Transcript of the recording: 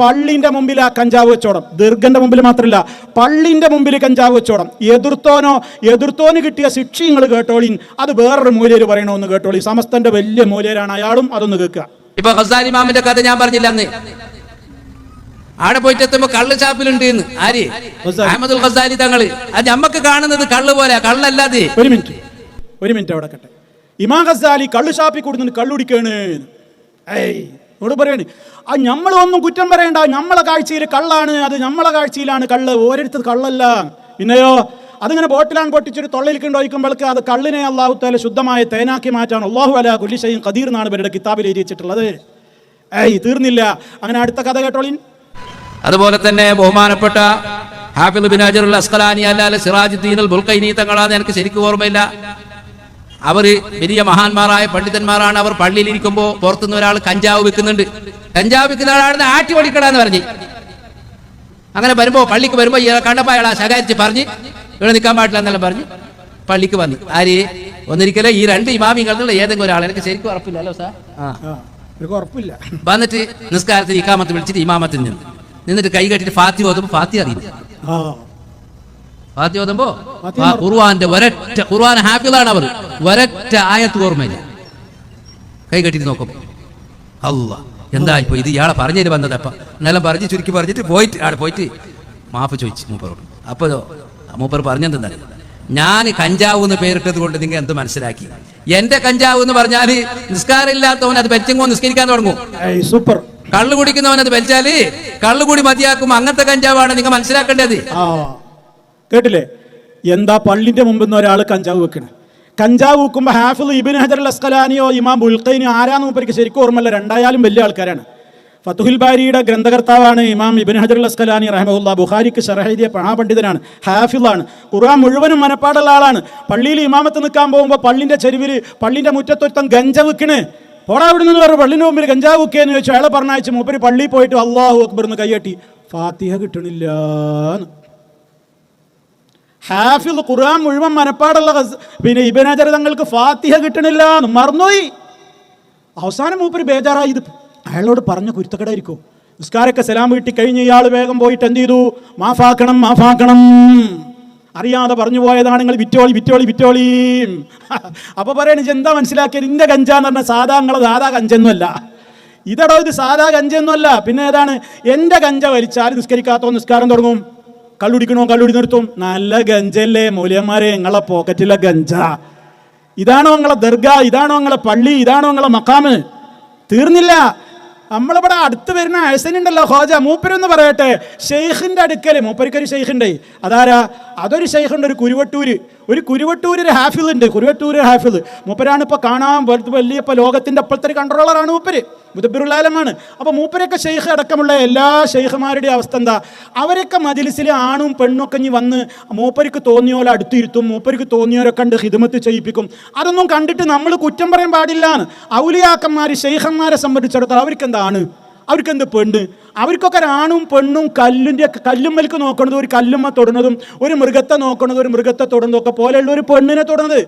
പള്ളിന്റെ മുമ്പിൽ ആ കഞ്ചാവ് വെച്ചോടം ദീർഘന്റെ മുമ്പിൽ മാത്രമല്ല പള്ളിന്റെ മുമ്പിൽ കഞ്ചാവ് വെച്ചോടം എതിർത്തോനോ എതിർത്തോന് കിട്ടിയ ശിക്ഷ നിങ്ങൾ കേട്ടോളിൻ. അത് വേറൊരു മൂല്യര് പറയണമെന്ന് കേട്ടോളി സമസ്തന്റെ വലിയ മൂല്യരാണ് അയാളും അതൊന്ന് കേൾക്കുക. ഇപ്പൊ ഖസാലി മാമിന്റെ കഥ ഞാൻ പറഞ്ഞില്ല അന്ന്. ആടെ പോയിട്ട് എത്തുമ്പോ കള്ള് ചാപ്പിലുണ്ട് ആര്? അഹമ്മദുൽ ഖസാലി തങ്ങൾ. അത് നമ്മക്ക് കാണുന്നത് കള്ള് പോലെ കള്ളല്ലാതെ. ഒരു മിനിറ്റ്. ഒരു മിനിറ്റ് അവിടെ കട്ടെ ഇമാ ഹസാലി കള്ളു ചാപ്പി കൊടുത്തു കള്ളുടിക്കാണ് ഏയ്. ഇവിടെ പറയണേ. ആ നമ്മളൊന്നും കുറ്റം പറയണ്ട. നമ്മളെ കാഴ്ചയിൽ കള്ളാണ്. അത് നമ്മളെ കാഴ്ചയിലാണ് കള്ള്. ഓരോരുത്തർ കള്ളല്ല. പിന്നെയോ അതിങ്ങനെ ബോട്ടിലാണ് പൊട്ടിച്ചൊരു തൊള്ളയിൽ കൊണ്ടൊഴിക്കുമ്പോഴേക്ക് അത് കള്ളിനെ അള്ളാഹു തല ശുദ്ധമായ തേനാക്കി മാറ്റാൻ അള്ളാഹു അല കുല്ലിശയും കദീർ എന്നാണ് ഇവരുടെ കിതാബിൽ എഴുതിച്ചിട്ടുള്ളത് ഏയ് തീർന്നില്ല. അങ്ങനെ അടുത്ത കഥ കേട്ടോളിൻ അതുപോലെ തന്നെ ബഹുമാനപ്പെട്ട ഹാഫിദ് ബിൻ അസ്കലാനി അല്ലാതെ സിറാജുദ്ദീൻ ബുൽഖൈനി തങ്ങളാന്ന് എനിക്ക് ശരിക്കും ഓർമ്മയില്ല. അവർ വലിയ മഹാന്മാരായ പണ്ഡിതന്മാരാണ്. അവർ പള്ളിയിൽ ഇരിക്കുമ്പോൾ പുറത്തുനിന്ന് ഒരാൾ കഞ്ചാവ് വിൽക്കുന്നുണ്ട്. കഞ്ചാവ് വിൽക്കുന്ന ആളാണെന്ന് ആറ്റി ഓടിക്കടാന്ന് പറഞ്ഞ്. അങ്ങനെ വരുമ്പോ പള്ളിക്ക് വരുമ്പോ ഇയാളെ കണ്ടപ്പോ അയാൾ ശകാരിച്ച് പറഞ്ഞ് ഇവിടെ നിൽക്കാൻ പാടില്ല എന്നെല്ലാം പറഞ്ഞ് പള്ളിക്ക് വന്നു. ആര്? ഒന്നിരിക്കലേ ഈ രണ്ട് ഇമാമികളുള്ള ഏതെങ്കിലും ഒരാൾ എനിക്ക് ശരിക്കും ഉറപ്പില്ലല്ലോ സാർ. ആ ഉറപ്പില്ല. വന്നിട്ട് നിസ്കാരത്തിന് ഇക്കാമത്ത് വിളിച്ചിട്ട് ഇമാമത്തിൽ നിന്ന്. നിന്നിട്ട് കൈ കെട്ടിട്ട് ഫാത്തി ഓതുമ്പോ ഫാത്തി അറിയില്ല. ഫാത്തി ഓതുമ്പോ ആ ഖുർആന്റെ ഒരറ്റ ഖുർആൻ ഹാഫിളാണ് അവർ ഒരറ്റ ആയത്ത് ഓർമ്മയില്ല. കൈ കെട്ടിട്ട് നോക്കും. അല്ല എന്താ ഇപ്പൊ ഇത് ഇയാളെ പറഞ്ഞു വന്നതപ്പ എന്നെല്ലാം പറഞ്ഞ് ചുരുക്കി പറഞ്ഞിട്ട് പോയിട്ട് ആടെ പോയിട്ട് മാപ്പ് ചോദിച്ചു മൂപ്പറോട്. അപ്പൊ മൂപ്പർ പറഞ്ഞെന്താ ഞാൻ കഞ്ചാവ് എന്ന് പേരിട്ടത് കൊണ്ട് നിങ്ങൾ എന്ത് മനസ്സിലാക്കി? എന്റെ കഞ്ചാവ് എന്ന് പറഞ്ഞാൽ നിസ്കാരമില്ലാത്തവൻ അത് വെച്ചെങ്കോ നിസ്കരിക്കാൻ തുടങ്ങും. സൂപ്പർ. കള്ളു കുടിക്കുന്നവൻ അത് വലിച്ചാൽ കള്ളു കൂടി മതിയാക്കും. അങ്ങനത്തെ കഞ്ചാവാണ് നിങ്ങൾ മനസ്സിലാക്കേണ്ടത്. കേട്ടില്ലേ? എന്താ മുമ്പിൽ നിന്ന് ഒരാൾ കഞ്ചാവ് വെക്കണേ. കഞ്ചാവ് വെക്കുമ്പോൾ ഹാഫിൽ ഇബിൻ ഹജർ അസ്കലാനിയോ ഇമാം ബുൽഖൈനിയോ ആരാന്ന് മൂപ്പർക്ക് ശരിക്കും ഓർമ്മല്ല രണ്ടായാലും വലിയ ആൾക്കാരാണ്. ഫത്തുഹുൽ ബാരിയുടെ ഗ്രന്ഥകർത്താവാണ് ഇമാം ഇബിൻ ഹജർ അസ്കലാനി റഹമുല്ല ബുഹാരിക്ക് ഷറഹീദിയ മഹാപണ്ഡിതനാണ്. ഹാഫിളാണ് ഖുർആൻ മുഴുവനും മനപ്പാടുള്ള ആളാണ്. പള്ളിയിൽ ഇമാമത്ത് നിൽക്കാൻ പോകുമ്പോൾ പള്ളിന്റെ ചെരുവിൽ പള്ളിന്റെ മുറ്റത്തൊരുത്തം ഗഞ്ച വെക്കണ്. പോടാ അവിടെ നിന്ന് പറഞ്ഞു പള്ളിന്റെ മുമ്പിൽ ഗഞ്ചാവ് വെക്കുകയെന്ന് ചോദിച്ചു അയാളെ പറഞ്ഞയച്ച് മൂപ്പര് പള്ളിയിൽ പോയിട്ട് അള്ളാഹു അക്ബർ എന്ന് കൈയട്ടി ഫാത്തിഹ കിട്ടണില്ല ഹാഫിദ് ഖുർആൻ മുഴുവൻ മനപ്പാടുള്ള പിന്നെ ഇബനാചർ തങ്ങൾക്ക് ഫാത്തിഹ കിട്ടണില്ല എന്ന് മറന്നുപോയി. അവസാനം മൂപ്പര് ബേജാറായി. ഇത് അയാളോട് പറഞ്ഞ കുരുത്തക്കടായിരിക്കും. നിസ്കാരൊക്കെ സലാം വീട്ടി കഴിഞ്ഞ് ഇയാൾ വേഗം പോയിട്ട് എന്ത് ചെയ്തു? മാഫാക്കണം മാഫാക്കണം. അറിയാതെ പറഞ്ഞു പോയതാണ് നിങ്ങൾ വിറ്റോളി വിറ്റോളി വിറ്റോളി. അപ്പോൾ പറയണ എന്താ മനസ്സിലാക്കിയത്? ഇന്റെ ഗഞ്ചാന്ന് പറഞ്ഞ സാധാ നിങ്ങളെ സാധാ കഞ്ചൊന്നുമല്ല ഇതടോ ഇത് സാധാ കഞ്ചൊന്നുമല്ല പിന്നെ ഏതാണ്? എന്റെ കഞ്ച വലിച്ചാൽ നിസ്കരിക്കാത്തോ നിസ്കാരം തുടങ്ങും. കള്ളുടിക്കണോ കള്ളുടി നിർത്തും നല്ല ഗഞ്ചല്ലേ മൂല്യന്മാരെ നിങ്ങളെ പോക്കറ്റിലെ ഗഞ്ച. ഇതാണോ നിങ്ങളെ ദർഗ ഇതാണോ നിങ്ങളെ പള്ളി ഇതാണോ നിങ്ങളെ മക്കാമ് തീർന്നില്ല. നമ്മളിവിടെ അടുത്ത് വരുന്ന അഹസനുണ്ടല്ലോ ഹോജ മൂപ്പരെന്ന് പറയട്ടെ. ഷെയ്ഖിന്റെ അടുക്കൽ മൂപ്പരിക്കൊരു ഷെയ്ഖുണ്ട്. അതാരാ? അതൊരു ഷെയ്ഖുണ്ട് ഒരു കുരുവട്ടൂര്. ഒരു കുരുവട്ടൂര് ഹാഫിൽ ഉണ്ട് കുരുവട്ടൂര് ഹാഫിൽ മൂപ്പരാണ് ഇപ്പോൾ കാണാൻ വലിയ ഇപ്പോൾ ലോകത്തിന്റെ അപ്പോഴത്തെ ഒരു കൺട്രോളറാണ് മൂപ്പര്. മുതബിറുള്ളാലമാണ് അപ്പോൾ മൂപ്പരൊക്കെ ഷെയ്ഖ് അടക്കമുള്ള എല്ലാ ഷെയ്ഖുമാരുടെയും അവസ്ഥ എന്താ? അവരൊക്കെ മജിലിസിൽ ആണും പെണ്ണും ഒക്കെ ഇനി വന്ന് മൂപ്പർക്ക് തോന്നിയോലെ അടുത്തിരുത്തും മൂപ്പർക്ക് തോന്നിയോരെ കണ്ട് ഹിദമത്ത് ചെയ്യിപ്പിക്കും. അതൊന്നും കണ്ടിട്ട് നമ്മൾ കുറ്റം പറയാൻ പാടില്ലാന്ന്. ഔലിയാക്കന്മാർ ഷെയ്ഖന്മാരെ സംബന്ധിച്ചിടത്തോളം അവർക്ക് എന്താണ് അവർക്ക് എന്ത് പെണ്ണ്? അവർക്കൊക്കെ ഒരാണും പെണ്ണും കല്ലിന്റെ കല്ലുമ്മൽക്ക് നോക്കണതും ഒരു കല്ലുമ്മ തൊടുന്നതും ഒരു മൃഗത്തെ നോക്കണതും ഒരു മൃഗത്തെ തൊടുന്നതും ഒക്കെ പോലെയുള്ള ഒരു പെണ്ണിനെ തൊടുന്നത്.